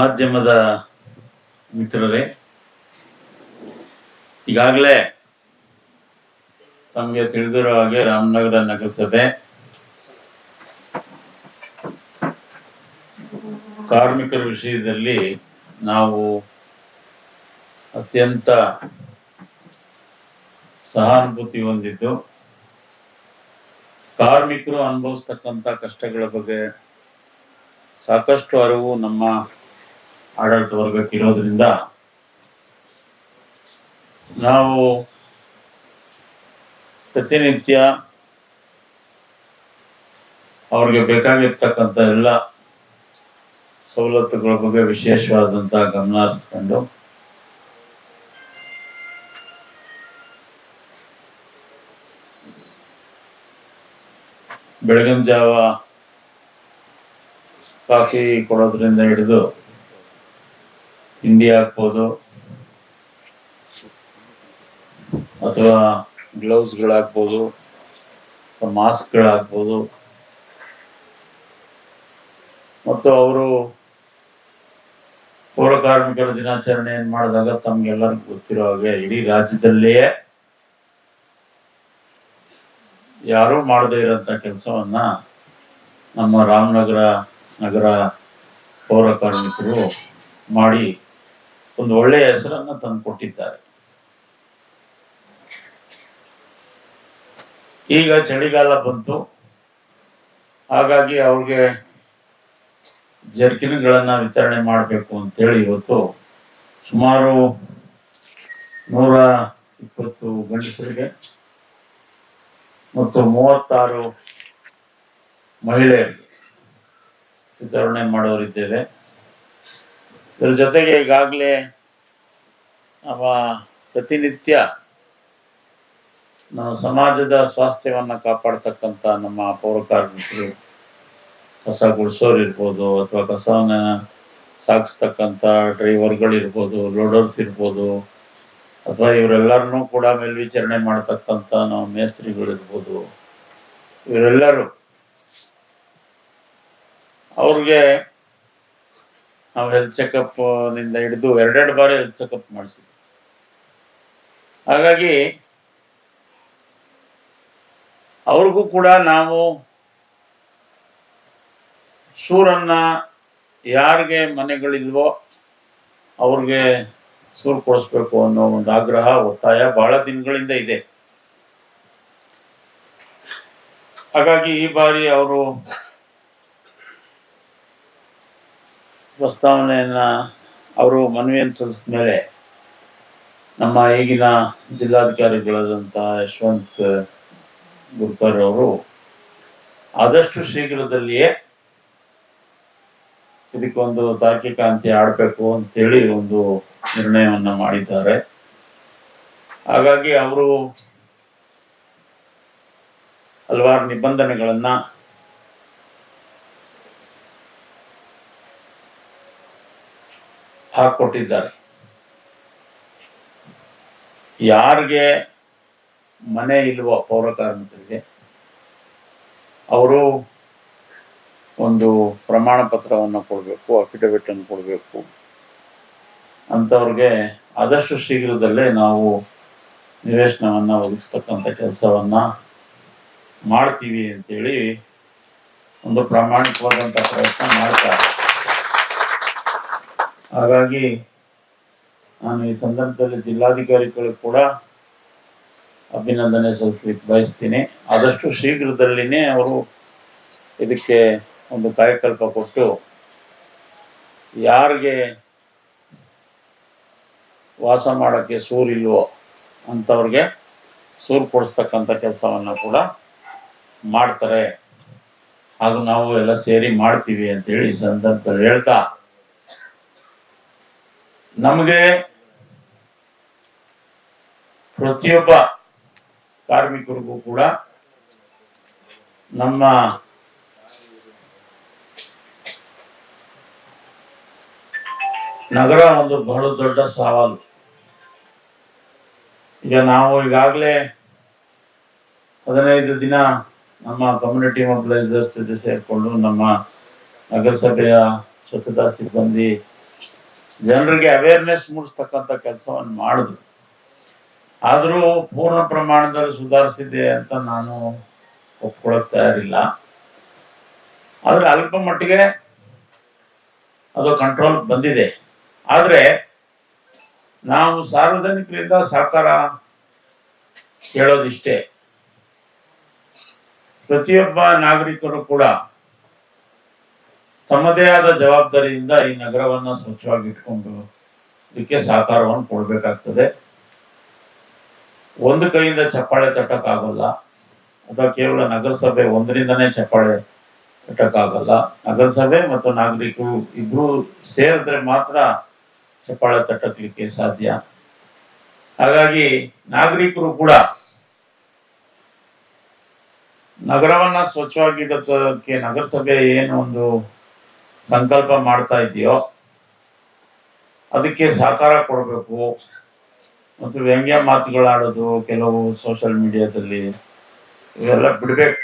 ಮಾಧ್ಯಮದ ಮಿತ್ರರೇ, ಈಗಾಗಲೇ ತಮಗೆ ತಿಳಿದಿರೋ ಹಾಗೆ ರಾಮನಗರ ನಗರಸಭೆ ಕಾರ್ಮಿಕರ ವಿಷಯದಲ್ಲಿ ನಾವು ಅತ್ಯಂತ ಸಹಾನುಭೂತಿ ಹೊಂದಿದ್ದು, ಕಾರ್ಮಿಕರು ಅನುಭವಿಸ್ತಕ್ಕಂಥ ಕಷ್ಟಗಳ ಬಗ್ಗೆ ಸಾಕಷ್ಟು ಅರಿವು ನಮ್ಮ ಆಡಳಿತ ವರ್ಗಕ್ಕೆ ಇರೋದ್ರಿಂದ ನಾವು ಪ್ರತಿನಿತ್ಯ ಅವ್ರಿಗೆ ಬೇಕಾಗಿರ್ತಕ್ಕಂಥ ಎಲ್ಲ ಸವಲತ್ತುಗಳ ಬಗ್ಗೆ ವಿಶೇಷವಾದಂತಹ ಗಮನ ಹರಿಸ್ಕೊಂಡು ಬೆಳಗಿನ ಜಾವ ಕಾಫಿ ಕೊಡೋದ್ರಿಂದ ಹಿಡಿದು ತಿಂಡಿ ಹಾಕ್ಬೋದು ಅಥವಾ ಗ್ಲೌಸ್ಗಳಾಗ್ಬೋದು ಮಾಸ್ಕ್ಗಳಾಗ್ಬೋದು ಮತ್ತು ಅವರು ಪೌರ ಕಾರ್ಮಿಕರ ದಿನಾಚರಣೆಯನ್ನು ಮಾಡಿದಾಗ ತಮ್ಗೆಲ್ಲರಿಗೂ ಗೊತ್ತಿರೋ ಹಾಗೆ ಇಡೀ ರಾಜ್ಯದಲ್ಲಿಯೇ ಯಾರೂ ಮಾಡದೇ ಇರೋಂಥ ಕೆಲಸವನ್ನ ನಮ್ಮ ರಾಮನಗರ ನಗರ ಪೌರ ಕಾರ್ಮಿಕರು ಮಾಡಿ ಒಂದು ಒಳ್ಳೆಯ ಹೆಸರನ್ನ ತಂದು ಕೊಟ್ಟಿದ್ದಾರೆ. ಈಗ ಚಳಿಗಾಲ ಬಂತು. ಹಾಗಾಗಿ ಅವ್ರಿಗೆ ಜರ್ಕಿನ್ಗಳನ್ನ ವಿತರಣೆ ಮಾಡಬೇಕು ಅಂತೇಳಿ ಇವತ್ತು ಸುಮಾರು ನೂರ ಇಪ್ಪತ್ತು ಗಂಡಸರಿಗೆ ಮತ್ತು ಮೂವತ್ತಾರು ಮಹಿಳೆಯರಿಗೆ ವಿತರಣೆ ಮಾಡೋರಿದ್ದೇವೆ. ಇದ್ರ ಜೊತೆಗೆ ಈಗಾಗಲೇ ಅವ ಪ್ರತಿನಿತ್ಯ ನಮ್ಮ ಸಮಾಜದ ಸ್ವಾಸ್ಥ್ಯವನ್ನು ಕಾಪಾಡ್ತಕ್ಕಂಥ ನಮ್ಮ ಪೌರ ಕಾರ್ಮಿಕರು ಕಸ ಗುಡಿಸೋರು ಇರ್ಬೋದು ಅಥವಾ ಕಸವನ್ನ ಸಾಗಿಸ್ತಕ್ಕಂಥ ಡ್ರೈವರ್ಗಳಿರ್ಬೋದು, ಲೋಡರ್ಸ್ ಇರ್ಬೋದು, ಅಥವಾ ಇವರೆಲ್ಲರನ್ನೂ ಕೂಡ ಮೇಲ್ವಿಚಾರಣೆ ಮಾಡ್ತಕ್ಕಂಥ ನಾವು ಮೇಸ್ತ್ರಿಗಳಿರ್ಬೋದು, ಇವರೆಲ್ಲರೂ ಅವ್ರಿಗೆ ನಾವು ಹೆಲ್ತ್ ಚೆಕಪ್ನಿಂದ ಹಿಡಿದು ಎರಡೆರಡು ಬಾರಿ ಹೆಲ್ತ್ ಚೆಕಪ್ ಮಾಡಿಸಿದ್ವಿ. ಹಾಗಾಗಿ ಅವ್ರಿಗೂ ಕೂಡ ನಾವು ಸೂರನ್ನ ಯಾರಿಗೆ ಮನೆಗಳಿಲ್ವೋ ಅವ್ರಿಗೆ ಸೂರು ಕೊಡಿಸ್ಬೇಕು ಅನ್ನೋ ಒಂದು ಆಗ್ರಹ, ಒತ್ತಾಯ ಬಹಳ ದಿನಗಳಿಂದ ಇದೆ. ಹಾಗಾಗಿ ಈ ಬಾರಿ ಅವರು ಪ್ರಸ್ತಾವನೆಯನ್ನ ಅವರು ಮನವಿಯನ್ನು ಸಲ್ಲಿಸಿದ ಮೇಲೆ ನಮ್ಮ ಈಗಿನ ಜಿಲ್ಲಾಧಿಕಾರಿಗಳಾದಂಥ ಯಶವಂತ್ ಗುರ್ಕರ್ ಅವರು ಆದಷ್ಟು ಶೀಘ್ರದಲ್ಲಿಯೇ ಇದಕ್ಕೊಂದು ತಾರ್ಕಿಕ ಅಂತ್ಯ ಆಡಬೇಕು ಅಂತೇಳಿ ಒಂದು ನಿರ್ಣಯವನ್ನ ಮಾಡಿದ್ದಾರೆ. ಹಾಗಾಗಿ ಅವರು ಹಲವಾರು ನಿಬಂಧನೆಗಳನ್ನ ಹಾಕೊಟ್ಟಿದ್ದಾರೆ. ಯಾರಿಗೆ ಮನೆ ಇಲ್ವೋ ಪೌರ ಕಾರ್ಮಿಕರಿಗೆ? ಅವರು ಒಂದು ಪ್ರಮಾಣ ಪತ್ರವನ್ನು ಕೊಡಬೇಕು ಅಫಿಡವಿಟ್ ಅನ್ನು ಕೊಡಬೇಕು. ಅಂಥವ್ರಿಗೆ ಆದಷ್ಟು ಶೀಘ್ರದಲ್ಲೇ ನಾವು ನಿವೇಶನವನ್ನು ಒದಗಿಸ್ತಕ್ಕಂಥ ಕೆಲಸವನ್ನ ಮಾಡ್ತೀವಿ ಅಂತೇಳಿ ಒಂದು ಪ್ರಾಮಾಣಿಕವಾದಂಥ ಪ್ರಯತ್ನ ಮಾಡ್ತಾರೆ ಹಾಗಾಗಿ ನಾನು ಈ ಸಂದರ್ಭದಲ್ಲಿ ಜಿಲ್ಲಾಧಿಕಾರಿಗಳು ಕೂಡ ಅಭಿನಂದನೆ ಸಲ್ಲಿಸಲಿಕ್ಕೆ ಬಯಸ್ತೀನಿ. ಆದಷ್ಟು ಶೀಘ್ರದಲ್ಲಿನೇ ಅವರು ಇದಕ್ಕೆ ಒಂದು ಕಾಯಕಲ್ಪ ಕೊಟ್ಟು ಯಾರಿಗೆ ವಾಸ ಮಾಡೋಕ್ಕೆ ಸೂರಿಲ್ವೋ ಅಂಥವ್ರಿಗೆ ಸೂರು ಕೊಡಿಸ್ತಕ್ಕಂಥ ಕೆಲಸವನ್ನು ಕೂಡ ಮಾಡ್ತಾರೆ. ಹಾಗೂ ನಾವು ಎಲ್ಲ ಸೇರಿ ಮಾಡ್ತೀವಿ ಅಂತೇಳಿ ಈ ಸಂದರ್ಭದಲ್ಲಿ ಹೇಳ್ತಾ ನಮಗೆ ಪ್ರತಿಯೊಬ್ಬ ಕಾರ್ಮಿಕರಿಗೂ ಕೂಡ ನಮ್ಮ ನಗರ ಒಂದು ಬಹಳ ದೊಡ್ಡ ಸವಾಲು. ಈಗ ನಾವು ಈಗಾಗಲೇ ಹದಿನೈದು ದಿನ ನಮ್ಮ ಕಮ್ಯುನಿಟಿ ಮೊಬಿಲೈಸರ್ಸ್ ಜೊತೆ ಸೇರಿಕೊಂಡು ನಮ್ಮ ನಗರಸಭೆಯ ಸ್ವಚ್ಛತಾ ಸಿಬ್ಬಂದಿ ಜನರಿಗೆ ಅವೇರ್ನೆಸ್ ಮೂಡಿಸ್ತಕ್ಕಂಥ ಕೆಲಸವನ್ನು ಮಾಡಿದ್ರು ಆದರೂ ಪೂರ್ಣ ಪ್ರಮಾಣದಲ್ಲಿ ಸುಧಾರಿಸಿದೆ ಅಂತ ನಾನು ಒಪ್ಕೊಳ್ಳೋಕೆ ತಯಾರಿಲ್ಲ. ಆದರೆ ಅಲ್ಪ ಮಟ್ಟಿಗೆ ಅದು ಕಂಟ್ರೋಲ್ ಬಂದಿದೆ. ಆದರೆ ನಾವು ಸಾರ್ವಜನಿಕರಿಂದ ಸಹಕಾರ ಕೇಳೋದಿಷ್ಟೇ ಪ್ರತಿಯೊಬ್ಬ ನಾಗರಿಕರು ಕೂಡ ತಮ್ಮದೇ ಆದ ಜವಾಬ್ದಾರಿಯಿಂದ ಈ ನಗರವನ್ನ ಸ್ವಚ್ಛವಾಗಿ ಇಟ್ಕೊಂಡು ಇದಕ್ಕೆ ಸಹಕಾರವನ್ನು ಕೊಡ್ಬೇಕಾಗ್ತದೆ. ಒಂದು ಕೈಯಿಂದ ಚಪ್ಪಾಳೆ ತಟ್ಟಕ್ಕಾಗಲ್ಲ. ಅಥವಾ ಕೇವಲ ನಗರಸಭೆ ಒಂದರಿಂದನೇ ಚಪ್ಪಾಳೆ ತಟ್ಟಕ್ಕಾಗಲ್ಲ. ನಗರಸಭೆ ಮತ್ತು ನಾಗರಿಕರು ಇಬ್ರು ಸೇರಿದ್ರೆ ಮಾತ್ರ ಚಪ್ಪಾಳೆ ತಟ್ಟಕ್ಲಿಕ್ಕೆ ಸಾಧ್ಯ. ಹಾಗಾಗಿ ನಾಗರಿಕರು ಕೂಡ ನಗರವನ್ನ ಸ್ವಚ್ಛವಾಗಿಡೋದಕ್ಕೆ ನಗರಸಭೆ ಏನು ಒಂದು ಸಂಕಲ್ಪ ಮಾಡ್ತಾ ಇದೆಯೋ ಅದಕ್ಕೆ ಸಹಕಾರ ಕೊಡಬೇಕು. ಮತ್ತು ವ್ಯಂಗ್ಯ ಮಾತುಗಳಾಡೋದು ಕೆಲವು ಸೋಷಿಯಲ್ ಮೀಡಿಯಾದಲ್ಲಿ ಇವೆಲ್ಲ ಬಿಡಬೇಕು.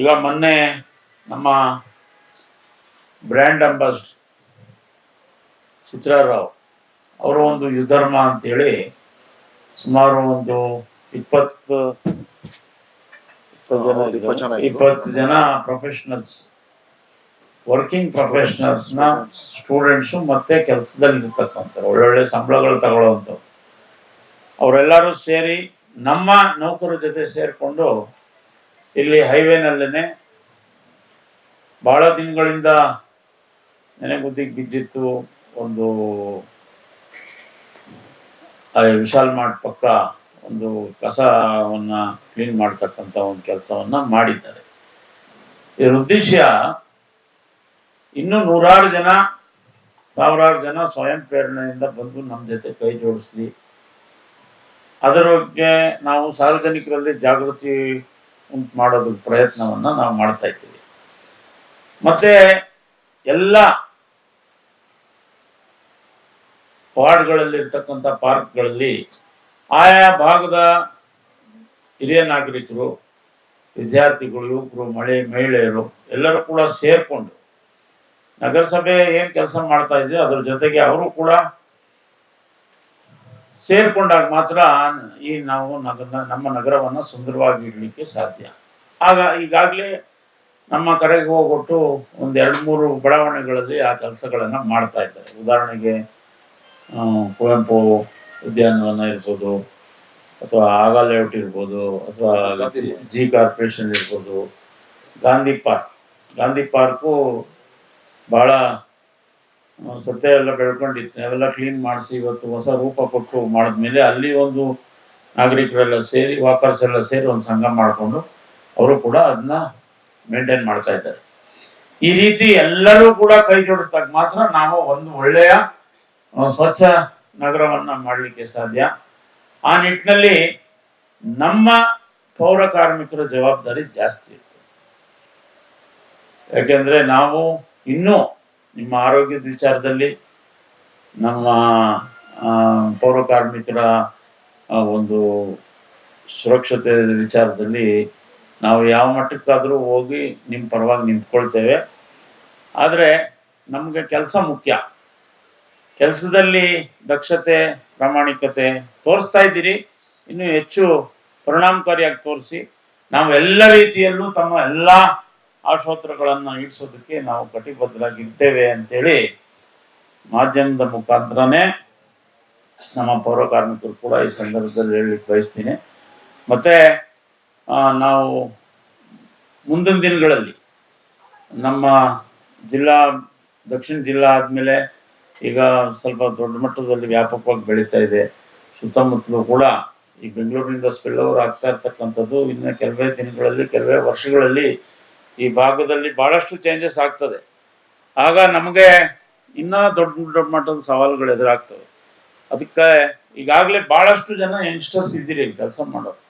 ಈಗ ಮೊನ್ನೆ ನಮ್ಮ ಬ್ರ್ಯಾಂಡ್ ಅಂಬಾಸಿಡರ್ ಚಿತ್ರಾರಾವ್ ಅವರು ಒಂದು ಯುಧರ್ಮ ಅಂತೇಳಿ ಸುಮಾರು ಒಂದು ಇಪ್ಪತ್ತು ಇಪ್ಪತ್ತು ಜನ. ಪ್ರೊಫೆಷನಲ್ಸ್ ವರ್ಕಿಂಗ್ ಪ್ರೊಫೆಷನಲ್ಸ್ನ ಸ್ಟೂಡೆಂಟ್ಸ್ ಮತ್ತೆ ಕೆಲಸದಲ್ಲಿ ಇರ್ತಕ್ಕಂಥವ್ರು ಒಳ್ಳೊಳ್ಳೆ ಸಂಬಳಗಳು ತಗೊಳ್ಳೋವಂಥವ್ರು. ಅವರೆಲ್ಲರೂ ಸೇರಿ ನಮ್ಮ ನೌಕರ ಜೊತೆ ಸೇರಿಕೊಂಡು ಇಲ್ಲಿ ಹೈವೇನಲ್ಲೇ ಬಹಳ ದಿನಗಳಿಂದ ನೆನೆಗುದ್ದಿಗೆ ಬಿದ್ದಿತ್ತು ಒಂದು ವಿಶಾಲ್ ಮಾರ್ಟ್ ಪಕ್ಕ ಒಂದು ಕಸವನ್ನು ಕ್ಲೀನ್ ಮಾಡ್ತಕ್ಕಂಥ ಒಂದು ಕೆಲಸವನ್ನ ಮಾಡಿದ್ದಾರೆ. ಇದರ ಉದ್ದೇಶ ಇನ್ನೂ ನೂರಾರು ಜನ, ಸಾವಿರಾರು ಜನ ಸ್ವಯಂ ಪ್ರೇರಣೆಯಿಂದ ಬಂದು ನಮ್ಮ ಜೊತೆ ಕೈ ಜೋಡಿಸ್ಲಿ. ಅದರ ಬಗ್ಗೆ ನಾವು ಸಾರ್ವಜನಿಕರಲ್ಲಿ ಜಾಗೃತಿ ಉಂಟು ಮಾಡೋದು ಪ್ರಯತ್ನವನ್ನ ನಾವು ಮಾಡ್ತಾ ಇದ್ದೀವಿ. ಮತ್ತೆ ಎಲ್ಲ ವಾರ್ಡ್ಗಳಲ್ಲಿ ಇರ್ತಕ್ಕಂಥ ಪಾರ್ಕ್ಗಳಲ್ಲಿ ಆಯಾ ಭಾಗದ ಹಿರಿಯ ನಾಗರಿಕರು, ವಿದ್ಯಾರ್ಥಿಗಳು, ಯುವಕರು, ಮಳೆ, ಮಹಿಳೆಯರು ಎಲ್ಲರೂ ಕೂಡ ಸೇರಿಕೊಂಡು ನಗರಸಭೆ ಏನು ಕೆಲಸ ಮಾಡ್ತಾ ಇದೆಯೋ ಅದ್ರ ಜೊತೆಗೆ ಅವರು ಕೂಡ ಸೇರ್ಕೊಂಡಾಗ ಮಾತ್ರ ಈ ನಾವು ನಗರ, ನಮ್ಮ ನಗರವನ್ನು ಸುಂದರವಾಗಿ ಇಡಲಿಕ್ಕೆ ಸಾಧ್ಯ. ಆಗ ಈಗಾಗಲೇ ನಮ್ಮ ಕರೆಗೆ ಹೋಗ್ಬಿಟ್ಟು ಒಂದು ಎರಡು ಮೂರು ಬಡಾವಣೆಗಳಲ್ಲಿ ಆ ಕೆಲಸಗಳನ್ನು ಮಾಡ್ತಾ ಇದ್ದಾರೆ. ಉದಾಹರಣೆಗೆ ಕುವೆಂಪು ಉದ್ಯಾನವನ ಇರ್ಬೋದು ಅಥವಾ ಆಗ ಲೇಔಟ್ ಇರ್ಬೋದು ಅಥವಾ ಜಿ- ಕಾರ್ಪೊರೇಷನ್ ಇರ್ಬೋದು ಗಾಂಧಿ ಪಾರ್ಕ್. ಗಾಂಧಿ ಪಾರ್ಕು ಬಹಳ ಸತ್ಯ ಎಲ್ಲ ಬೆಳ್ಕೊಂಡಿತ್ತು. ಅವೆಲ್ಲ ಕ್ಲೀನ್ ಮಾಡಿಸಿ ಇವತ್ತು ಹೊಸ ರೂಪ ಕೊಟ್ಟು ಮಾಡಿದ್ಮೇಲೆ ಅಲ್ಲಿ ಒಂದು ನಾಗರಿಕರೆಲ್ಲ ಸೇರಿ ವಾಕರ್ಸ್ ಎಲ್ಲ ಸೇರಿ ಒಂದು ಸಂಘ ಮಾಡಿಕೊಂಡು ಅವರು ಕೂಡ ಅದನ್ನ ಮೇಂಟೈನ್ ಮಾಡ್ತಾ ಇದ್ದಾರೆ. ಈ ರೀತಿ ಎಲ್ಲರೂ ಕೂಡ ಕೈ ಜೋಡಿಸಿದಾಗ ಮಾತ್ರ ನಾವು ಒಂದು ಒಳ್ಳೆಯ ಸ್ವಚ್ಛ ನಗರವನ್ನ ಮಾಡಲಿಕ್ಕೆ ಸಾಧ್ಯ. ಆ ನಿಟ್ಟಿನಲ್ಲಿ ನಮ್ಮ ಪೌರ ಕಾರ್ಮಿಕರ ಜವಾಬ್ದಾರಿ ಜಾಸ್ತಿ ಇತ್ತು. ಯಾಕೆಂದ್ರೆ ನಾವು ಇನ್ನೂ ನಿಮ್ಮ ಆರೋಗ್ಯದ ವಿಚಾರದಲ್ಲಿ ನಮ್ಮ ಪೌರ ಕಾರ್ಮಿಕರ ಒಂದು ಸುರಕ್ಷತೆ ವಿಚಾರದಲ್ಲಿ ನಾವು ಯಾವ ಮಟ್ಟಕ್ಕಾದರೂ ಹೋಗಿ ನಿಮ್ಮ ಪರವಾಗಿ ನಿಂತ್ಕೊಳ್ತೇವೆ. ಆದರೆ ನಮಗೆ ಕೆಲಸ ಮುಖ್ಯ. ಕೆಲಸದಲ್ಲಿ ದಕ್ಷತೆ, ಪ್ರಾಮಾಣಿಕತೆ ತೋರಿಸ್ತಾ ಇದ್ದೀರಿ. ಇನ್ನೂ ಹೆಚ್ಚು ಪರಿಣಾಮಕಾರಿಯಾಗಿ ತೋರಿಸಿ ನಾವು ಎಲ್ಲ ರೀತಿಯಲ್ಲೂ ತಮ್ಮ ಎಲ್ಲ ಆಶೋತ್ರಗಳನ್ನು ಈಡಿಸೋದಕ್ಕೆ ನಾವು ಕಟಿಬದ್ಧರಾಗಿರ್ತೇವೆ ಅಂತೇಳಿ ಮಾಧ್ಯಮದ ಮುಖಾಂತರನೇ ನಮ್ಮ ಪೌರ ಕಾರ್ಮಿಕರು ಕೂಡ ಈ ಸಂದರ್ಭದಲ್ಲಿ ಹೇಳಲಿಕ್ಕೆ ಬಯಸ್ತೀನಿ. ಮತ್ತೆ ನಾವು ಮುಂದಿನ ದಿನಗಳಲ್ಲಿ ನಮ್ಮ ಜಿಲ್ಲಾ, ದಕ್ಷಿಣ ಜಿಲ್ಲಾ ಆದಮೇಲೆ ಈಗ ಸ್ವಲ್ಪ ದೊಡ್ಡ ಮಟ್ಟದಲ್ಲಿ ವ್ಯಾಪಕವಾಗಿ ಬೆಳೀತಾ ಇದೆ. ಸುತ್ತಮುತ್ತಲೂ ಕೂಡ ಈ ಬೆಂಗಳೂರಿನಿಂದ ಸ್ಪಿಲ್ ಓವರ್ ಆಗ್ತಾ ಇರ್ತಕ್ಕಂಥದ್ದು ಇನ್ನು ಕೆಲವೇ ದಿನಗಳಲ್ಲಿ, ಕೆಲವೇ ವರ್ಷಗಳಲ್ಲಿ ಈ ಭಾಗದಲ್ಲಿ ಬಹಳಷ್ಟು ಚೇಂಜಸ್ ಆಗ್ತದೆ. ಆಗ ನಮಗೆ ಇನ್ನೂ ದೊಡ್ಡ ದೊಡ್ಡ ಮಟ್ಟದ ಸವಾಲುಗಳು ಎದುರಾಗ್ತವೆ. ಅದಕ್ಕೆ ಈಗಾಗಲೇ ಭಾಳಷ್ಟು ಜನ ಯಂಗ್ಸ್ಟರ್ಸ್ ಇದ್ದೀರಿ ಕೆಲಸ ಮಾಡೋರು.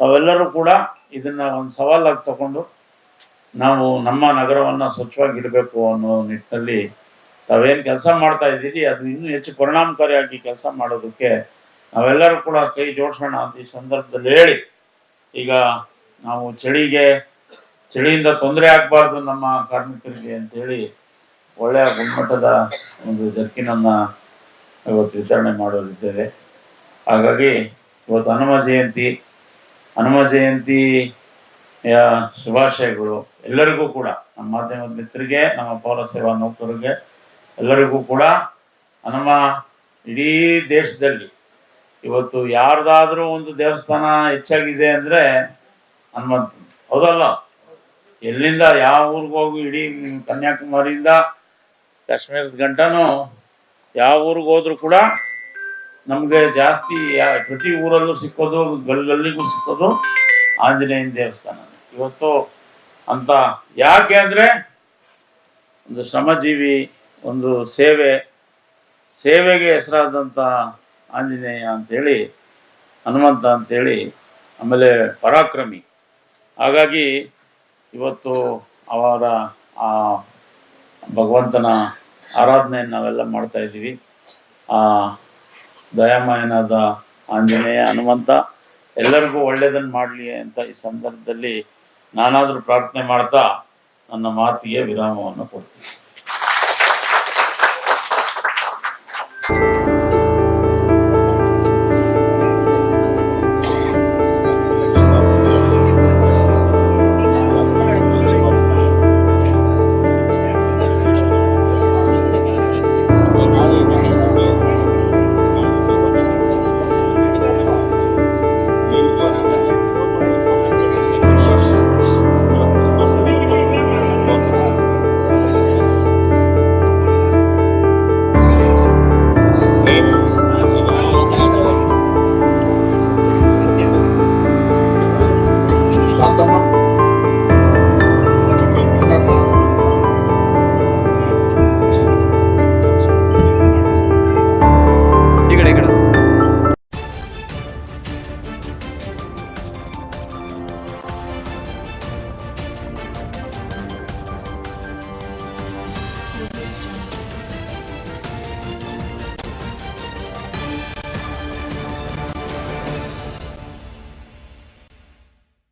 ನಾವೆಲ್ಲರೂ ಕೂಡ ಇದನ್ನು ಒಂದು ಸವಾಲಾಗಿ ತಗೊಂಡು ನಾವು ನಮ್ಮ ನಗರವನ್ನ ಸ್ವಚ್ಛವಾಗಿಡಬೇಕು ಅನ್ನೋ ನಿಟ್ಟಿನಲ್ಲಿ ತಾವೇನು ಕೆಲಸ ಮಾಡ್ತಾ ಇದ್ದೀರಿ ಅದು ಇನ್ನೂ ಹೆಚ್ಚು ಪರಿಣಾಮಕಾರಿಯಾಗಿ ಕೆಲಸ ಮಾಡೋದಕ್ಕೆ ನಾವೆಲ್ಲರೂ ಕೂಡ ಕೈ ಜೋಡಿಸೋಣ ಅಂತ ಈ ಸಂದರ್ಭದಲ್ಲಿ ಹೇಳಿ. ಈಗ ನಾವು ಚಳಿಗೆ, ಚಳಿಯಿಂದ ತೊಂದರೆ ಆಗಬಾರ್ದು ನಮ್ಮ ಕಾರ್ಮಿಕರಿಗೆ ಅಂತೇಳಿ ಒಳ್ಳೆಯ ಗುಣಮಟ್ಟದ ಒಂದು ಜರ್ಕಿನನ್ನು ಇವತ್ತು ವಿತರಣೆ ಮಾಡೋದಿದ್ದೇವೆ. ಹಾಗಾಗಿ ಇವತ್ತು ಹನುಮ ಜಯಂತಿ, ಹನುಮ ಜಯಂತಿಯ ಶುಭಾಶಯಗಳು ಎಲ್ಲರಿಗೂ ಕೂಡ. ನಮ್ಮ ಮಾಧ್ಯಮದ ಮಿತ್ರರಿಗೆ, ನಮ್ಮ ಪೌರ ಸೇವಾ ನೌಕರರಿಗೆ ಎಲ್ಲರಿಗೂ ಕೂಡ ನಮ್ಮ ಇಡೀ ದೇಶದಲ್ಲಿ ಇವತ್ತು ಯಾರ್ದಾದ್ರೂ ಒಂದು ದೇವಸ್ಥಾನ ಹೆಚ್ಚಾಗಿದೆ ಅಂದರೆ ಹನುಮಂತ. ಹೌದಲ್ಲ? ಎಲ್ಲಿಂದ, ಯಾವ ಊರಿಗೆ ಹೋಗಿ, ಇಡೀ ಕನ್ಯಾಕುಮಾರಿಯಿಂದ ಕಾಶ್ಮೀರದ ಗಂಟನೂ, ಯಾವ ಊರಿಗೆ ಹೋದ್ರು ಕೂಡ ನಮಗೆ ಜಾಸ್ತಿ ಪ್ರತಿ ಊರಲ್ಲೂ ಸಿಕ್ಕೋದು ಗಲ್ಲಿಗೂ ಸಿಕ್ಕೋದು ಆಂಜನೇಯನ ದೇವಸ್ಥಾನ. ಇವತ್ತು ಅಂತ ಯಾಕೆ ಅಂದರೆ ಒಂದು ಶ್ರಮಜೀವಿ ಒಂದು ಸೇವೆ, ಸೇವೆಗೆ ಹೆಸರಾದಂಥ ಆಂಜನೇಯ ಅಂತೇಳಿ, ಹನುಮಂತ ಅಂತೇಳಿ, ಆಮೇಲೆ ಪರಾಕ್ರಮಿ. ಹಾಗಾಗಿ ಇವತ್ತು ಅವರ ಆ ಭಗವಂತನ ಆರಾಧನೆಯನ್ನು ನಾವೆಲ್ಲ ಮಾಡ್ತಾ ಇದ್ದೀವಿ. ಆ ದಯಾಮಯನಾದ ಆಂಜನೇಯ, ಹನುಮಂತ, ಎಲ್ಲರಿಗೂ ಒಳ್ಳೆಯದನ್ನು ಮಾಡಲಿ ಅಂತ ಈ ಸಂದರ್ಭದಲ್ಲಿ ನಾನಾದರೂ ಪ್ರಾರ್ಥನೆ ಮಾಡ್ತಾ ನನ್ನ ಮಾತಿಗೆ ವಿರಾಮವನ್ನು ಕೊಡ್ತೀನಿ.